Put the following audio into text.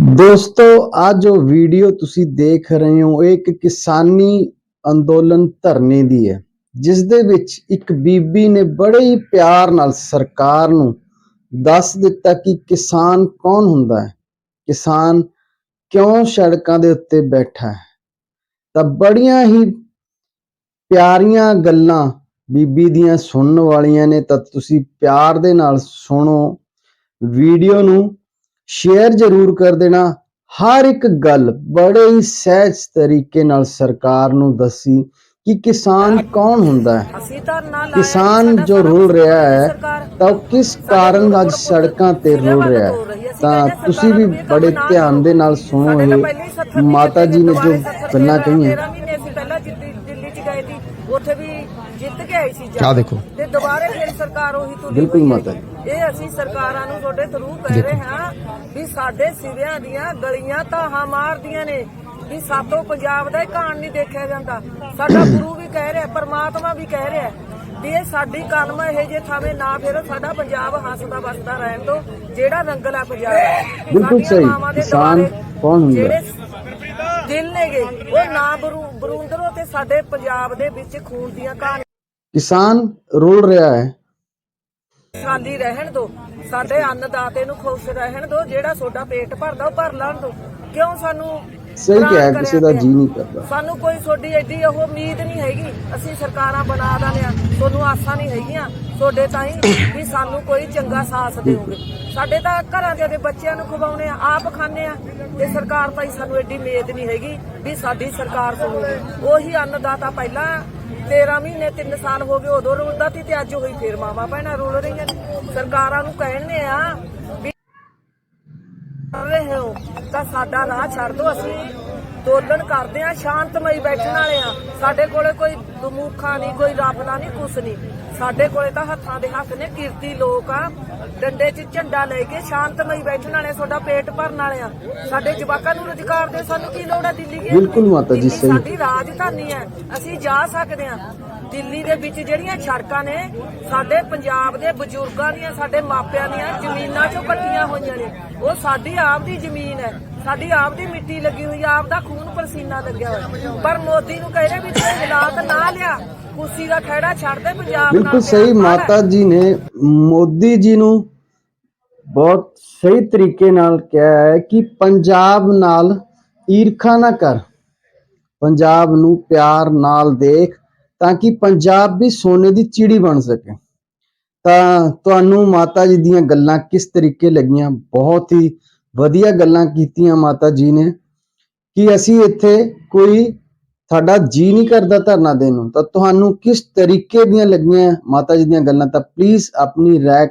ਦੋਸਤੋ, ਆ ਜੋ ਵੀਡੀਓ ਤੁਸੀਂ ਦੇਖ ਰਹੇ ਹੋ, ਇਹ ਇੱਕ ਕਿਸਾਨੀ ਅੰਦੋਲਨ ਧਰਨੇ ਦੀ ਹੈ, ਜਿਸ ਦੇ ਵਿੱਚ ਇੱਕ ਬੀਬੀ ਨੇ ਬੜੇ ਹੀ ਪਿਆਰ ਨਾਲ ਸਰਕਾਰ ਨੂੰ ਦੱਸ ਦਿੱਤਾ ਕਿ ਕਿਸਾਨ ਕੌਣ ਹੁੰਦਾ ਹੈ? ਕਿਸਾਨ ਕਿਉਂ ਸੜਕਾਂ ਦੇ ਉੱਤੇ ਬੈਠਾ ਹੈ? ਤਾਂ ਬੜੀਆਂ ਹੀ ਪਿਆਰੀਆਂ ਗੱਲਾਂ ਬੀਬੀ ਦੀਆਂ ਸੁਣਨ ਵਾਲੀਆਂ ਨੇ, ਤਾਂ ਤੁਸੀਂ ਪਿਆਰ ਦੇ ਨਾਲ ਸੁਣੋ, ਵੀਡੀਓ ਨੂੰ ਸ਼ੇਅਰ ਜ਼ਰੂਰ ਕਰ ਦੇਣਾ। ਹਰ ਇੱਕ ਗੱਲ ਬੜੇ ਹੀ ਸਹਿਜ ਤਰੀਕੇ ਨਾਲ ਸਰਕਾਰ ਨੂੰ ਦੱਸੀ ਕਿ ਕਿਸਾਨ ਕੌਣ ਹੁੰਦਾ ਹੈ। ਕਿਸਾਨ ਜੋ ਰੁਲ ਰਿਹਾ ਹੈ ਤਾਂ ਕਿਸ ਕਾਰਨ ਅੱਜ ਸੜਕਾਂ ਤੇ ਰੁਲ ਰਿਹਾ ਹੈ? ਤਾਂ ਤੁਸੀਂ ਵੀ ਬੜੇ ਧਿਆਨ ਦੇ ਨਾਲ ਸੁਣੋ ਇਹ ਮਾਤਾ ਜੀ ਨੇ ਜੋ ਗੱਲਾਂ ਕਹੀਆਂ 13 ਮਹੀਨੇ ਅਸੀਂ ਪਹਿਲਾਂ ਦਿੱਲੀ ਦਿੱਲੀ ਚ ਗਏ ਸੀ ਉੱਥੇ ਵੀ ਜਿੱਤ ਕੇ ਆਈ ਸੀ ਜਾ ਆਹ ਦੇਖੋ। ਤੇ ਦੁਬਾਰੇ ਫਿਰ ਸਰਕਾਰ ਉਹੀ ਤੁਲੀ ਬਿਲਕੁਲ। ਮਾਤਾ ਜੀ। ਇਹ ਅਸੀਂ ਸਰਕਾਰਾਂ ਨੂੰ ਤੁਹਾਡੇ ਥਰੂ ਕਹਿ ਰਹੇ ਹਾਂ ਵੀ ਸਾਡੇ ਸਿਵਿਆਂ ਦੀਆਂ ਗਲੀਆਂ ਧਾਹਾਂ ਮਾਰਦੀਆਂ ਨੇ ਵੀ ਸਾਤੋਂ ਪੰਜਾਬ ਦਾ ਹੀ ਕਾਣ ਨਹੀਂ ਦੇਖਿਆ ਜਾਂਦਾ ਸਾਡਾ ਗੁਰੂ ਵੀ ਕਹਿ ਰਿਹਾ ਪਰਮਾਤਮਾ ਵੀ ਕਹਿ ਰਿਹਾ ਵੀ ਇਹ ਸਾਡੀ ਕਲਮ ਇਹ ਜੇ ਥਾਵੇਂ ਨਾ ਫਿਰ ਸਾਡਾ ਪੰਜਾਬ ਹੱਸਦਾ ਵਸਦਾ ਰਹਿਣ ਦੋ ਜਿਹੜਾ ਰੰਗਲਾ ਪੰਜਾਬ ਹੈ ਬਿਲਕੁਲ ਸਹੀ। ਕਿਸਾਨ ਕੌਣ ਹੁੰਦਾ? ਜਿਹੜੇ ਦਿਲ ਨੇਗੇ ਉਹ ਨਾ ਬਰੂ ਬਰੂੰਦਰੋਂ ਤੇ ਸਾਡੇ ਪੰਜਾਬ ਦੇ ਵਿੱਚ ਖੂਨ ਦੀਆਂ ਕਹਾਣੀਆਂ ਕਿਸਾਨ ਰੁਲ ਰਿਹਾ ਹੈ। ਖਾਲੀ ਰਹਿਣ ਦੋ ਸਾਡੇ ਅੰਨਦਾਤੇ ਨੂੰ ਖੁਸ਼ ਰਹਿਣ ਦੋ ਜਿਹੜਾ ਤੁਹਾਡਾ ਪੇਟ ਭਰਦਾ ਉਹ ਭਰ ਲੈਣ ਦੋ। ਕਿਉਂ ਸਾਨੂੰ ਸਹੀ ਕਿਹਾ ਕਰਿਆ ਕਿਸੇ ਦਾ? ਜੀ ਨਹੀਂ ਕਰਦਾ। ਸਾਨੂੰ ਕੋਈ ਤੁਹਾਡੀ ਐਡੀ ਉਹ ਉਮੀਦ ਨਹੀਂ ਹੈਗੀ ਅਸੀਂ ਸਰਕਾਰਾਂ ਬਣਾ ਦਾਂਗੇ ਤੁਹਾਨੂੰ ਆਸਾਂ ਨਹੀਂ ਹੈਗੀਆਂ ਤੁਹਾਡੇ ਤਾਈਂ ਵੀ ਸਾਨੂੰ ਕੋਈ ਚੰਗਾ ਸਾਥ ਦਿਓਗੇ। ਸਾਡੇ ਤਾਂ ਘਰਾਂ ਦੇ ਦੇ ਬੱਚਿਆਂ ਨੂੰ ਖਵਾਉਣੇ ਆ ਆਪ ਖਾਣੇ ਆ ਤੇ ਸਰਕਾਰ ਤਾਈਂ ਸਾਨੂੰ ਐਡੀ ਉਮੀਦ ਨਹੀਂ ਹੈਗੀ ਵੀ ਸਾਡੀ ਸਰਕਾਰ ਸੁਣੂਗੀ। ਉਹੀ ਅੰਨਦਾਤਾ ਪਹਿਲਾਂ 13 ਮਹੀਨੇ 3 ਸਾਲ ਹੋ ਗਏ, ਉਦੋਂ ਰੁਲਦਾ ਸੀ ਤੇ ਅੱਜ ਹੋਈ ਫੇਰ ਮਾਵਾ ਭੈਣਾਂ ਰੁਲ ਰਹੀਆਂ ਨੇ। ਸਰਕਾਰਾਂ ਨੂੰ ਕਹਿੰਦੇ ਆ ਵੀ ਕਰ ਰਹੇ ਹੋ, ਤਾਂ ਸਾਡਾ ਰਾਹ ਛੱਡ ਦਿਓ, ਅਸੀਂ ਦੋਲਨ ਕਰਦੇ ਆ ਸ਼ਾਂਤਮਈ ਬੈਠਣ ਵਾਲੇ ਆ। ਸਾਡੇ ਕੋਲੇ ਕੋਈ ਦਮੂਖਾ ਨਹੀਂ ਕੋਈ ਰਫਲਾ ਨਹੀਂ ਕੁਛ ਨਹੀਂ। ਸਾਡੇ ਕੋਲੇ ਤਾਂ ਹੱਥਾਂ ਦੇ ਹੱਥ ਨੇ ਕਿਰਤੀ ਲੋਕ ਆ। ਡੰਡੇ 'ਚ ਝੰਡਾ ਲੈ ਕੇ ਸ਼ਾਂਤਮਈ ਬੈਠਣ ਵਾਲੇ ਤੁਹਾਡਾ ਪੇਟ ਭਰਨ ਵਾਲੇ ਆ। ਸਾਡੇ ਜਵਾਕਾਂ ਨੂੰ ਰੁਜ਼ਗਾਰ ਦੇ ਸਾਨੂੰ ਕੀ ਲੋੜ ਹੈ ਦਿੱਲੀ ਗਏ ਬਿਲਕੁਲ ਮਾਤਾ ਜੀ, ਸਹੀ। ਸਾਡੀ ਰਾਜਧਾਨੀ ਹੈ ਅਸੀਂ ਜਾ ਸਕਦੇ ਹਾਂ ਦਿੱਲੀ ਦੇ ਵਿੱਚ ਜਿਹੜੀਆਂ ਸੜਕਾਂ ਨੇ ਸਾਡੇ ਪੰਜਾਬ ਦੇ ਬਜ਼ੁਰਗਾਂ ਦੀਆਂ ਸਾਡੇ ਮਾਪਿਆਂ ਦੀਆਂ ਜ਼ਮੀਨਾਂ 'ਚੋਂ ਕੱਟੀਆਂ ਹੋਈਆਂ ਨੇ। ਉਹ ਸਾਡੀ ਆਪ ਦੀ ਜ਼ਮੀਨ ਹੈ। ਸਾਡੀ ਆਪ ਦੀ ਮਿੱਟੀ ਲੱਗੀ ਹੋਈ ਆ, ਆਪ ਦਾ ਖੂਨ ਪਸੀਨਾ ਲੱਗਿਆ ਹੋਇਆ। ਪਰ ਮੋਦੀ ਨੂੰ ਕਹਿ ਰਹੇ ਵੀ ਤੂੰ ਹਾਲਾਤ ਨਾ ਲਿਆ ਕੁਰਸੀ ਦਾ ਖਹਿੜਾ ਛੱਡ ਦੇ ਪੰਜਾਬ ਨਾਲ। ਬਿਲਕੁਲ ਸਹੀ। ਮਾਤਾ ਜੀ ਨੇ ਮੋਦੀ ਜੀ ਨੂੰ ਬਹੁਤ ਸਹੀ ਤਰੀਕੇ ਨਾਲ ਕਿਹਾ ਹੈ ਕਿ ਪੰਜਾਬ ਨਾਲ ਈਰਖਾ ਨਾ ਕਰ। ਪੰਜਾਬ ਨੂੰ ਪਿਆਰ ਨਾਲ ਦੇਖ ਤਾਂ ਕਿ ਪੰਜਾਬ ਵੀ ਸੋਨੇ ਦੀ ਚਿੜੀ ਬਣ ਸਕੇ। ਤਾਂ ਤੁਹਾਨੂੰ ਮਾਤਾ ਜੀ ਦੀਆਂ ਗੱਲਾਂ ਕਿਸ ਤਰੀਕੇ ਲੱਗੀਆਂ ਬਹੁਤ ਹੀ ਵਧੀਆ ਗੱਲਾਂ ਕੀਤੀਆਂ ਮਾਤਾ ਜੀ ਨੇ ਕਿ ਅਸੀਂ ਇੱਥੇ ਕੋਈ ਸਾਡਾ ਜੀ ਨਹੀਂ ਕਰਦਾ ਧਰਨਾ ਦੇਣ ਨੂੰ। ਤਾਂ ਤੁਹਾਨੂੰ ਕਿਸ ਤਰੀਕੇ ਦੀਆਂ ਲੱਗੀਆਂ ਮਾਤਾ ਜੀ ਦੀਆਂ ਗੱਲਾਂ, ਤਾਂ ਪਲੀਜ਼ ਆਪਣੀ ਰਾਏ